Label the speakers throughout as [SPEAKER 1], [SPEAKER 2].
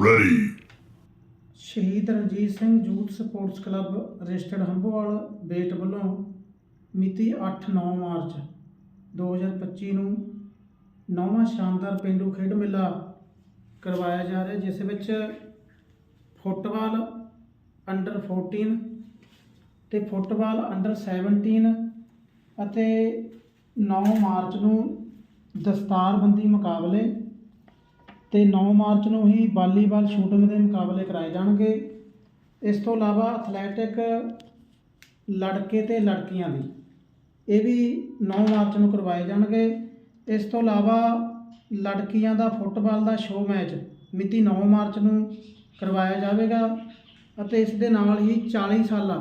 [SPEAKER 1] Ready.
[SPEAKER 2] ਸ਼ਹੀਦ Ranjit Singh youth sports club, registered Hambowal, Bet ਵੱਲੋਂ ਮਿਤੀ 8-9 ਮਾਰਚ 2025 ਨੂੰ ਨੌਵਾਂ ਸ਼ਾਨਦਾਰ ਪੇਂਡੂ ਖੇਡ ਮੇਲਾ ਕਰਵਾਇਆ ਜਾ ਰਿਹਾ, ਜਿਸ ਵਿੱਚ ਫੁੱਟਬਾਲ ਅੰਡਰ 14 ਤੇ ਫੁੱਟਬਾਲ ਅੰਡਰ 17 ਅਤੇ 9 ਮਾਰਚ ਨੂੰ ਦਸਤਾਰਬੰਦੀ ਮੁਕਾਬਲੇ ਅਤੇ ਨੌ ਮਾਰਚ ਨੂੰ ਹੀ ਵਾਲੀਬਾਲ ਸ਼ੂਟਿੰਗ ਦੇ ਮੁਕਾਬਲੇ ਕਰਵਾਏ ਜਾਣਗੇ। ਇਸ ਤੋਂ ਇਲਾਵਾ ਅਥਲੈਟਿਕ ਲੜਕੇ ਤੇ ਲੜਕੀਆਂ ਦੀ ਇਹ ਵੀ 9 ਮਾਰਚ ਨੂੰ ਕਰਵਾਏ ਜਾਣਗੇ। ਇਸ ਤੋਂ ਇਲਾਵਾ ਲੜਕੀਆਂ ਦਾ ਫੁੱਟਬਾਲ ਦਾ ਸ਼ੋਅ ਮੈਚ ਮਿਤੀ 9 ਮਾਰਚ ਨੂੰ ਕਰਵਾਇਆ ਜਾਵੇਗਾ ਅਤੇ ਇਸ ਦੇ ਨਾਲ ਹੀ 40 ਸਾਲਾ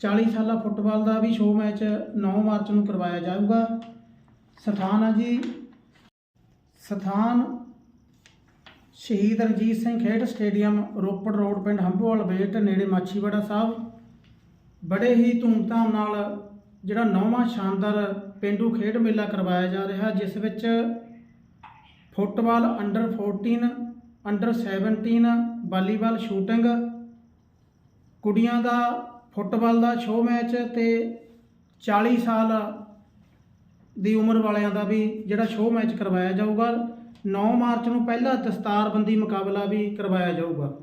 [SPEAKER 2] 40 ਸਾਲਾ ਫੁੱਟਬਾਲ ਦਾ ਵੀ ਸ਼ੋਅ ਮੈਚ 9 ਮਾਰਚ ਨੂੰ ਕਰਵਾਇਆ ਜਾਊਗਾ। ਸਥਾਨ ਹੈ ਜੀ ਸਥਾਨ ਸ਼ਹੀਦ ਰਣਜੀਤ ਸਿੰਘ ਖੇਡ ਸਟੇਡੀਅਮ, ਰੋਪੜ ਰੋਡ ਪਿੰਡ ਹੰਬੋਵਾਲ ਬੇਟ, ਨੇੜੇ ਮਾਛੀਵਾੜਾ ਸਾਹਿਬ। ਬੜੇ ਹੀ ਧੂਮਧਾਮ ਨਾਲ ਜਿਹੜਾ ਨੌਵਾਂ ਸ਼ਾਨਦਾਰ ਪਿੰਡੂ ਖੇਡ ਮੇਲਾ ਕਰਵਾਇਆ ਜਾ ਰਿਹਾ, ਜਿਸ ਵਿੱਚ football under 14 under 17 volleyball shooting ਕੁੜੀਆਂ ਦਾ ਫੁੱਟਬਾਲ ਦਾ ਸ਼ੋਅ ਮੈਚ ਤੇ 40 ਸਾਲ ਦੀ ਉਮਰ ਵਾਲਿਆਂ ਦਾ ਵੀ ਜਿਹੜਾ ਸ਼ੋਅ ਮੈਚ ਕਰਵਾਇਆ ਜਾਊਗਾ 9 ਮਾਰਚ ਨੂੰ ਪਹਿਲਾ ਦਸਤਾਰਬੰਦੀ ਮੁਕਾਬਲਾ ਵੀ ਕਰਵਾਇਆ ਜਾਊਗਾ।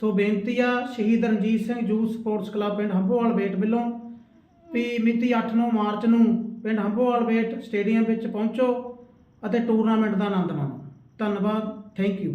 [SPEAKER 2] ਸੋ ਬੇਨਤੀ ਆ, ਸ਼ਹੀਦ Ranjit Singh youth sports club ਪਿੰਡ ਹੰਬੋਵਾਲ ਬੇਟ ਵੱਲੋਂ ਵੀ ਮਿਤੀ 8-9 ਮਾਰਚ ਨੂੰ ਪਿੰਡ ਹੰਬੋਵਾਲ ਬੇਟ ਸਟੇਡੀਅਮ ਵਿੱਚ ਪਹੁੰਚੋ ਅਤੇ ਟੂਰਨਾਮੈਂਟ ਦਾ ਆਨੰਦ ਮਾਣੋ। ਧੰਨਵਾਦ ਥੈਂਕ ਯੂ